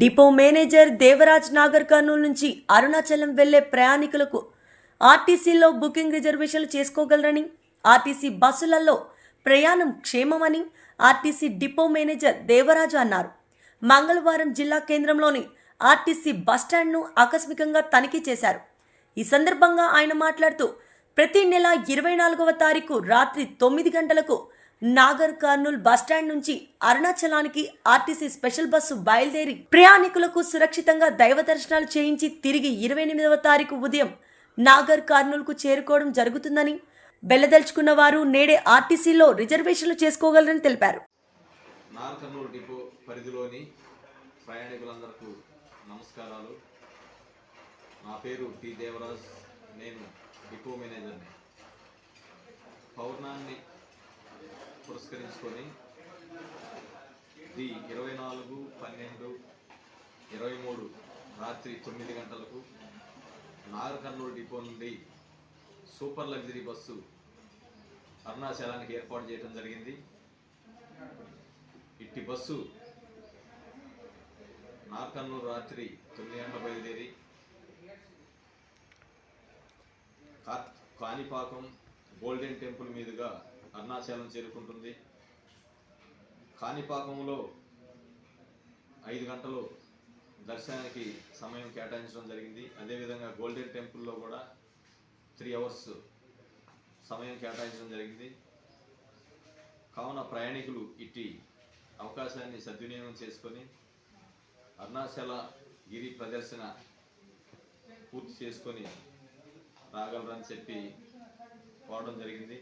Depot manager Devaraj Nagar Kurnool నుంచి అరుణాచలం వెళ్ళే ప్రయాణికులకు ఆర్టీసీలో బుకింగ్ రిజర్వేషన్లు చేసుకోగలరని ఆర్టీసీ బస్సులలో ప్రయాణం క్షేమమని ఆర్టీసీ డిపో మేనేజర్ దేవరాజు అన్నారు. మంగళవారం జిల్లా కేంద్రంలోని ఆర్టీసీ బస్టాండ్ను ఆకస్మికంగా తనిఖీ చేశారు. ఈ సందర్భంగా ఆయన మాట్లాడుతూ ప్రతి నెల ఇరవై నాలుగవ తారీఖు రాత్రి తొమ్మిది గంటలకు నాగర్ కర్నూల్ బస్టాండ్ నుంచి అరుణాచలానికి ఆర్టీసీ స్పెషల్ బస్సు బయలుదేరి ప్రయాణికులకు సురక్షితంగా దైవ దర్శనాలు చేయించి తిరిగి ఇరవై ఎనిమిదవ తారీఖు ఉదయం నాగర్ కర్నూల్కు చేరుకోవడం జరుగుతుందని బెల్లదలుచుకున్న వారు నేడే ఆర్టీసీలో రిజర్వేషన్లు చేసుకోగలరని తెలిపారు. డిపో పరిధిలోని నమస్కారాలు. నా పేరు టి దేవరాజ్. నేను డిపో మేనేజర్ని. పౌర్ణాన్ని పురస్కరించుకొని ది ఇరవై నాలుగు పన్నెండు ఇరవై మూడు రాత్రి తొమ్మిది గంటలకు నాగర్కర్నూలు డిపో నుండి సూపర్ లగ్జరీ బస్సు అరుణాచలానికి ఏర్పాటు చేయడం జరిగింది. ఇట్టి బస్సు నార్కన్నూరు రాత్రి తొమ్మిది గంటల బయలుదేరి కా- కాణిపాకం గోల్డెన్ టెంపుల్ మీదుగా అరుణాచలం చేరుకుంటుంది. కాణిపాకంలో ఐదు గంటలు దర్శనానికి సమయం కేటాయించడం జరిగింది. అదేవిధంగా గోల్డెన్ టెంపుల్లో కూడా త్రీ అవర్స్ సమయం కేటాయించడం జరిగింది. కావున ప్రయాణికులు ఇట్టి అవకాశాన్ని సద్వినియోగం చేసుకొని అరుణాచల గిరి ప్రదర్శన పూర్తి చేసుకొని రాగలరని చెప్పి పోవడం జరిగింది.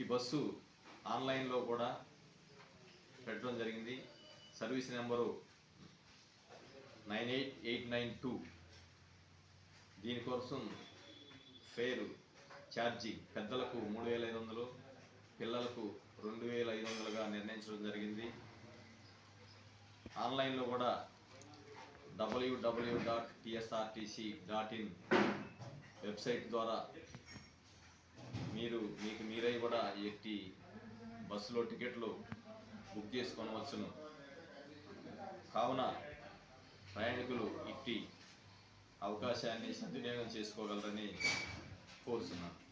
ఈ బస్సు ఆన్లైన్లో కూడా పెట్టడం జరిగింది. Service number nine eight eight nine two. దీనికోసం ఫేరు ఛార్జీ పెద్దలకు మూడు వేల ఐదు వందలు పిల్లలకు రెండు వేల ఐదు వందలుగా నిర్ణయించడం జరిగింది. ఆన్లైన్లో కూడా W W dot TSRTC dot in website ద్వారా ఎట్టి బస్సులో టికెట్లు బుక్ చేసుకొనవచ్చును. కావున ప్రయాణికులు ఇట్టి అవకాశాన్ని సద్వినియోగం చేసుకోగలరని కోరుతున్నాను